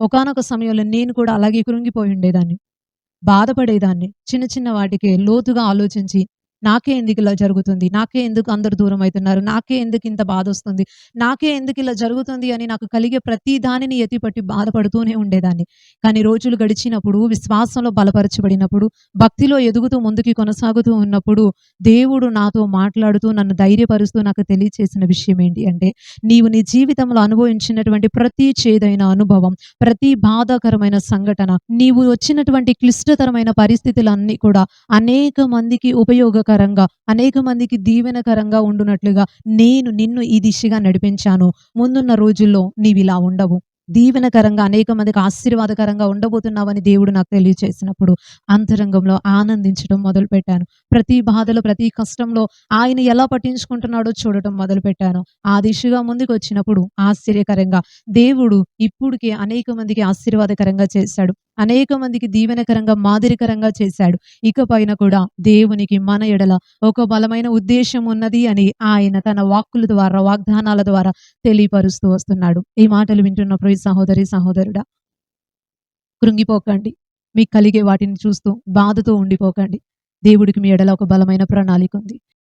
ఒకానొక సమయంలో నేను కూడా అలాగే కృంగిపోయి ఉండేదాన్ని. బాధపడేదాన్ని. చిన్న చిన్న వాటికే లోతుగా ఆలోచించి నాకే ఎందుకిలా జరుగుతుంది? నాకే ఎందుకు అందరు దూరం అవుతున్నారు నాకే ఎందుకు ఇంత బాధ వస్తుంది నాకే ఎందుకు ఇలా జరుగుతుంది అని నాకు కలిగే ప్రతి దానిని ఎత్తిపట్టి బాధపడుతూనే ఉండేదాన్ని. కానీ రోజులు గడిచినప్పుడు, విశ్వాసంలో బలపరచబడినప్పుడు, భక్తిలో ఎదుగుతూ ముందుకి కొనసాగుతూ ఉన్నప్పుడు, దేవుడు నాతో మాట్లాడుతూ నన్ను ధైర్యపరుస్తూ నాకు తెలియచేసిన విషయం ఏంటి అంటే, నీవు నీ జీవితంలో అనుభవించినటువంటి ప్రతి చేదైన అనుభవం, ప్రతి బాధాకరమైన సంఘటన, నీవు వచ్చినటువంటి క్లిష్టతరమైన పరిస్థితులన్నీ కూడా అనేక మందికి దీవెనకరంగా అనేక మందికి దీవెనకరంగా ఉండునట్లుగా నేను నిన్ను ఈ దిశగా నడిపించాను. ముందున్న రోజుల్లో నీవిలా ఉండవు. దీవెనకరంగా అనేక మందికి ఆశీర్వాదకరంగా ఉండబోతున్నావని దేవుడు నాకు తెలియచేసినప్పుడు అంతరంగంలో ఆనందించడం మొదలుపెట్టాను. ప్రతి బాధలో, ప్రతి కష్టంలో ఆయన ఎలా పట్టించుకుంటున్నాడో చూడటం మొదలుపెట్టాను. ఆ దిశగా ముందుకు వచ్చినప్పుడు ఆశ్చర్యకరంగా దేవుడు ఇప్పుడికే అనేక మందికి ఆశీర్వాదకరంగా చేశాడు. అనేక మందికి దీవెనకరంగా, మాదిరికరంగా చేశాడు. ఇకపైన కూడా దేవునికి మన ఎడల ఒక బలమైన ఉద్దేశం ఉన్నది అని ఆయన తన వాక్కుల ద్వారా, వాగ్దానాల ద్వారా తెలియపరుస్తూ వస్తున్నాడు. ఈ మాటలు వింటున్న ప్రియ సహోదరి, సహోదరుడా కృంగిపోకండి. మీకు కలిగే వాటిని చూస్తూ బాధతో ఉండిపోకండి. దేవుడికి మీ ఎడల ఒక బలమైన ప్రణాళిక ఉంది.